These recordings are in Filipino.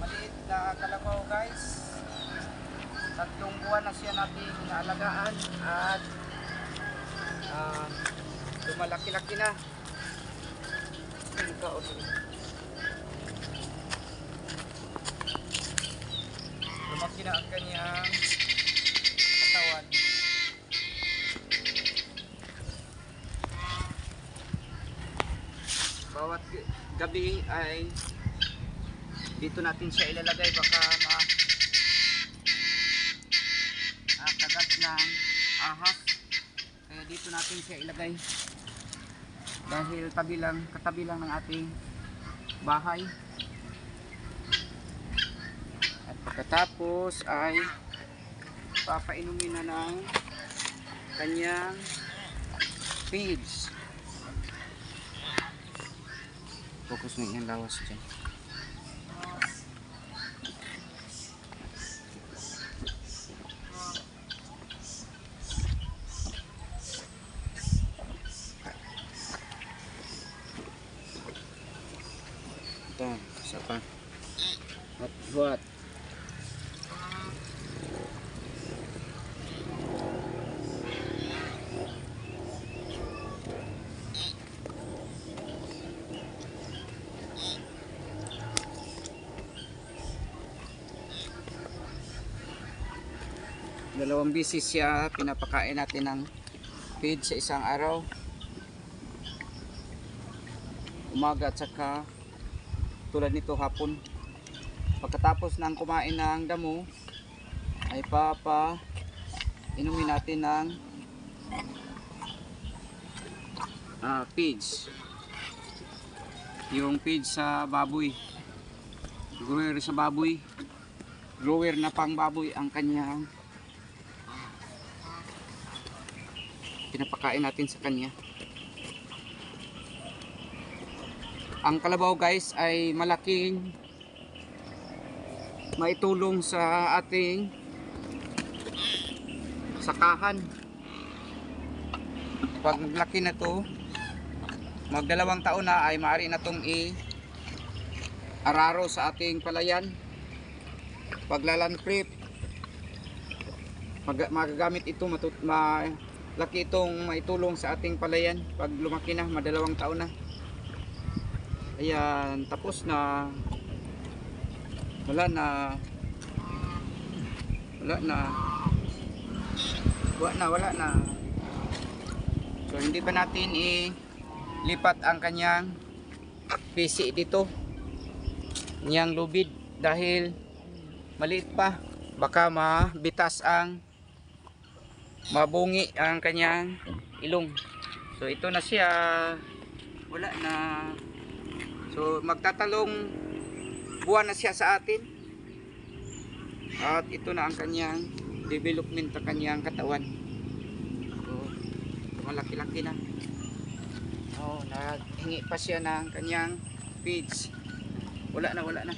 maliit na kalabaw guys. Tatlong buwan na siya natin naalagaan at ah, lumalaki-laki na. Sige. Lumaki na ang kanyang katawan. Bawat gabi ay dito natin siya ilalagay baka ma ah, kagat ng ahas. Kaya dito natin siya ilagay. Dahil tabi lang, katabi lang ng ating bahay. At pagkatapos ay papainumin na ng kanyang feeds. Focus mo yung lawas dyan. Ito, isa pa. At what? Dalawang bisis siya pinapakain natin ng feed sa isang araw. Umaga at saka tulad nito hapon. Pagkatapos ng kumain ng damo ay papa inumin natin ng ah, feeds. Yung feeds sa baboy. Grower sa baboy. Grower na pang baboy ang kanyang pinapakain natin sa kanya. Ang kalabaw guys ay malaking maitulong sa ating sakahan. Pag laki na to, magdalawang taon na ay maaari na tong i araro sa ating palayan. Paglalan prep, mag magagamit ito matut ma laki itong maitulong sa ating palayan pag lumaki na, madalawang taon na. Ayan, tapos na. Wala na. Wala na. Wala na, wala na. So, hindi pa natin ilipat ang kanyang PC dito. Niyang lubid dahil maliit pa. Baka mabitas ang mabungi ang kanyang ilong. So ito na siya. Wala na. So magtatalong buwan na siya sa atin. At ito na ang kanyang development ng kanyang katawan. So malaki-laki na. Oh, naghingi pa siya ng kanyang feeds. Wala na, wala na.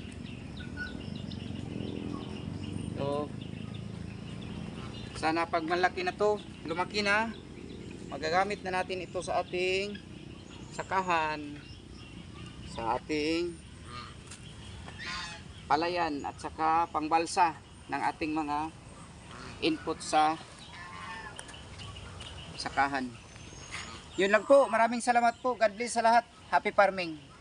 So, sana pag malaki na to, lumaki na, magagamit na natin ito sa ating sakahan, sa ating palayan at saka pangbalsa ng ating mga input sa sakahan. Yun lang po. Maraming salamat po. God bless sa lahat. Happy farming.